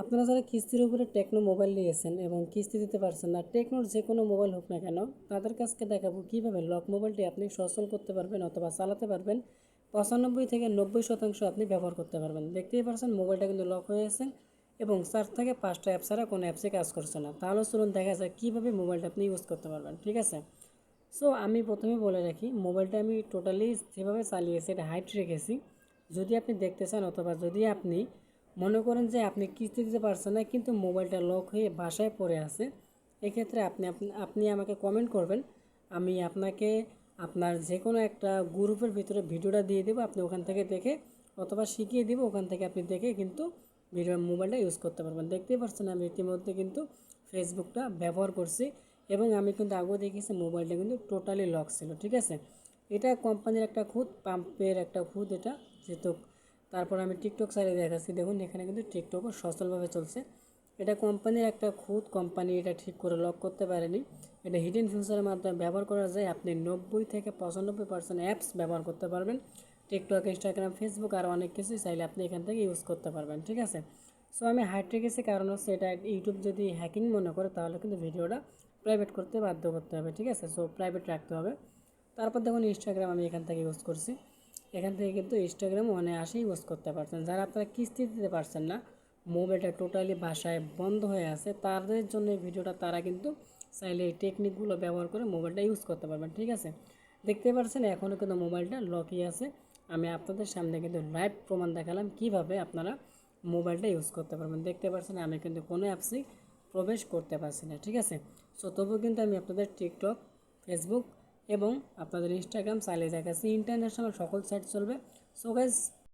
আপনারা যারা কিস্তির উপরে টেকনো মোবাইল নিয়েছেন এবং কিস্তি দিতে পারছেন না, টেকনোর যে কোনো মোবাইল হোক না কেন, তাদের কাছকে দেখাবো কীভাবে লক মোবাইলটি আপনি সচল করতে পারবেন অথবা চালাতে পারবেন। পঁচানব্বই থেকে নব্বই শতাংশ আপনি ব্যবহার করতে পারবেন। দেখতেই পারছেন, মোবাইলটা কিন্তু লক হয়ে আছে এবং চার থেকে পাঁচটা অ্যাপ ছাড়া কোনো অ্যাপসে কাজ করছে না। তাহলে চলুন দেখা যায় কীভাবে মোবাইলটা আপনি ইউজ করতে পারবেন, ঠিক আছে? সো আমি প্রথমে বলে রাখি, মোবাইলটা আমি টোটালি যেভাবে চালিয়েছি, এটা হাইট রেখেছি। যদি আপনি দেখতে চান অথবা যদি আপনি মনে করেন যে আপনি কিস্তি দিতে পারছেন না, কিন্তু মোবাইলটা লক হয়ে বাসায় পড়ে আছে। এক্ষেত্রে আপনি, আপনি- আমাকে কমেন্ট করবেন। আমি আপনাকে, আপনার যে কোনো একটা গ্রুপের ভিতরে ভিডিওটা দিয়ে দেবো। আপনি ওখান থেকে দেখে অথবা শিখিয়ে দেবো, ওখান থেকে আপনি দেখে কিন্তু ভিডিও মোবাইলটা ইউজ করতে পারবেন। দেখতেই পাচ্ছেন আমি ইতিমধ্যে কিন্তু ফেসবুকটা ব্যবহার করছি এবং আমি কিন্তু আগেও দেখেছি মোবাইলটা কিন্তু টোটালি লক ছিল, ঠিক আছে? এটা কোম্পানির একটা খুদ পাম্পের একটা খুদ এটা, যেহেতু তারপর আমি টিকটক সাইডে দেখাচ্ছি। দেখুন, এখানে কিন্তু টিকটকও সচলভাবে চলছে। এটা কোম্পানির একটা খুদ কোম্পানি এটা ঠিক করে লক করতে পারেনি। এটা হিডেন ফিউচারের মাধ্যমে ব্যবহার করা যায়। আপনি নব্বই থেকে পঁচানব্বই পার্সেন্ট অ্যাপস ব্যবহার করতে পারবেন। টিকটক ইনস্টাগ্রাম ফেসবুক আর অনেক কিছুই চাইলে আপনি এখান থেকে ইউজ করতে পারবেন, ঠিক আছে? সো আমি হাইট রেখেছি কারণ হচ্ছে এটা ইউটিউব যদি হ্যাকিং মনে করে, তাহলে কিন্তু ভিডিওটা প্রাইভেট করতে বাধ্য করতে হবে, ঠিক আছে? সো প্রাইভেট রাখতে হবে। তারপর দেখুন ইনস্টাগ্রাম আমি এখান থেকে ইউজ করছি। এখান থেকে কিন্তু ইনস্টাগ্রাম অনায়াসেই ইউজ করতে পারছেন। যারা আপনারা কিস্তি দিতে পারছেন না মোবাইলটা টোটালি বাসায় বন্ধ হয়ে আছে, তাদের জন্য ভিডিওটা তারা কিন্তু চাইলে এই টেকনিকগুলো ব্যবহার করে মোবাইলটা ইউজ করতে পারবেন, ঠিক আছে? দেখতে পাচ্ছেন এখনও কিন্তু মোবাইলটা লকই আছে। আমি আপনাদের সামনে কিন্তু লাইভ প্রমাণ দেখালাম কীভাবে আপনারা মোবাইলটা ইউজ করতে পারবেন। দেখতে পাচ্ছেন আমি কিন্তু কোনো অ্যাপসই প্রবেশ করতে পারছি না, ঠিক আছে? সো তবুও কিন্তু আমি আপনাদের টিকটক ফেসবুক এবং আপনাদের ইনস্টাগ্রাম চালিয়ে দেখাচ্ছি ইন্টারন্যাশনাল সকল সাইট চলবে। So guys